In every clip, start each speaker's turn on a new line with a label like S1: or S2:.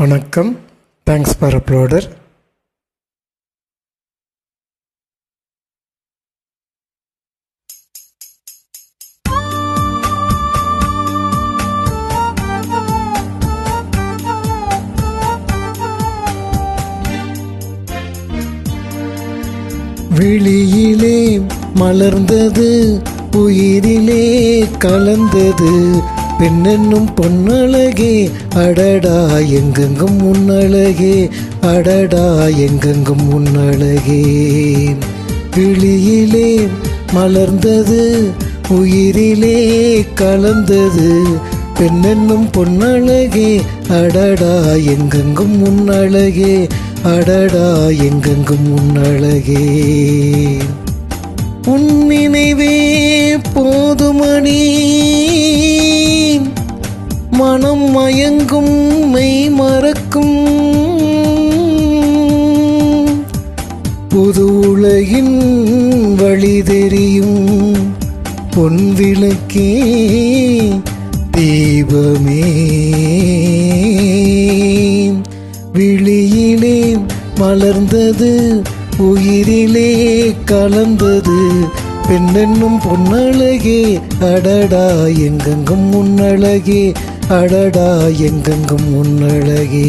S1: வணக்கம். Thanks for uploader விழியிலே மலர்ந்தது உயிரிலே கலந்தது. பெண்ணென்னும் பொன்னழகே. அடடா எங்கெங்கும் உன்னழகே அடடா எங்கெங்கும் உன்னழகே கிளியிலே மலர்ந்தது உயிரிலே கலந்தது. பெண்ணென்னும் பொன்னழகே. அடடா எங்கெங்கும் உன்னழகே அடடா எங்கெங்கும் உன்னழகே உன் நினைவே போதுமணி. மனம் மயங்கும் மெய் மறக்கும். புது உலகின் வழி தெரியும் பொன் விளக்கே தீபமே விழியிலே மலர்ந்தது உயிரிலே கலந்தது. பெண்ணென்னும் பொன்னழகே அடடா எங்கெங்கும் முன்னழகே அடடா எங்கெங்கும் உன்னழகே.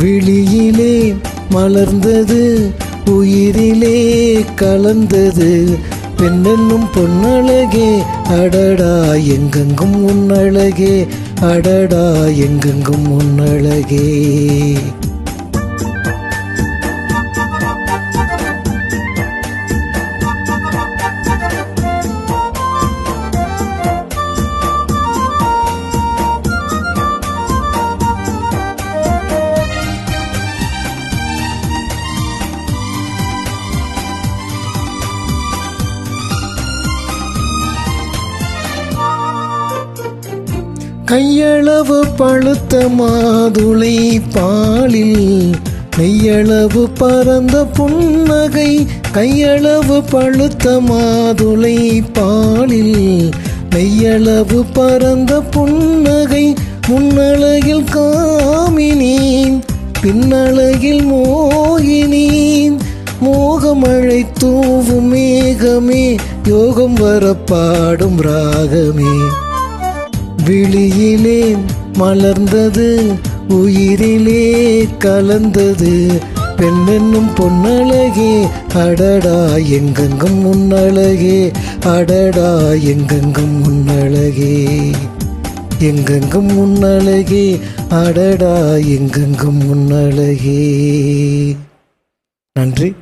S1: விழியிலே மலர்ந்தது உயிரிலே கலந்தது. பெண்ணென்னும் பொன்னழகே அடடா எங்கெங்கும் உன்னழகே அடடா எங்கெங்கும் உன்னழகே. கையளவு பழுத்த மாதுளை பாலில் நெய்யளவு பரந்த புன்னகை கையளவு பழுத்த மாதுளை பாலில் நெய்யளவு பரந்த புன்னகை முன்னழகில் காமினேன் பின்னழகில் மோகினேன். மோகமழை தூவும் மேகமே யோகம் வர பாடும் ராகமே. விழியிலே மலர்ந்தது உயிரிலே கலந்தது. பெண்ணென்னும் பொன்னழகே அடடா எங்கெங்கும் முன்னழகே அடடா எங்கெங்கும் முன்னழகே. எங்கெங்கும் முன்னழகே அடடா எங்கெங்கும் முன்னழகே. நன்றி.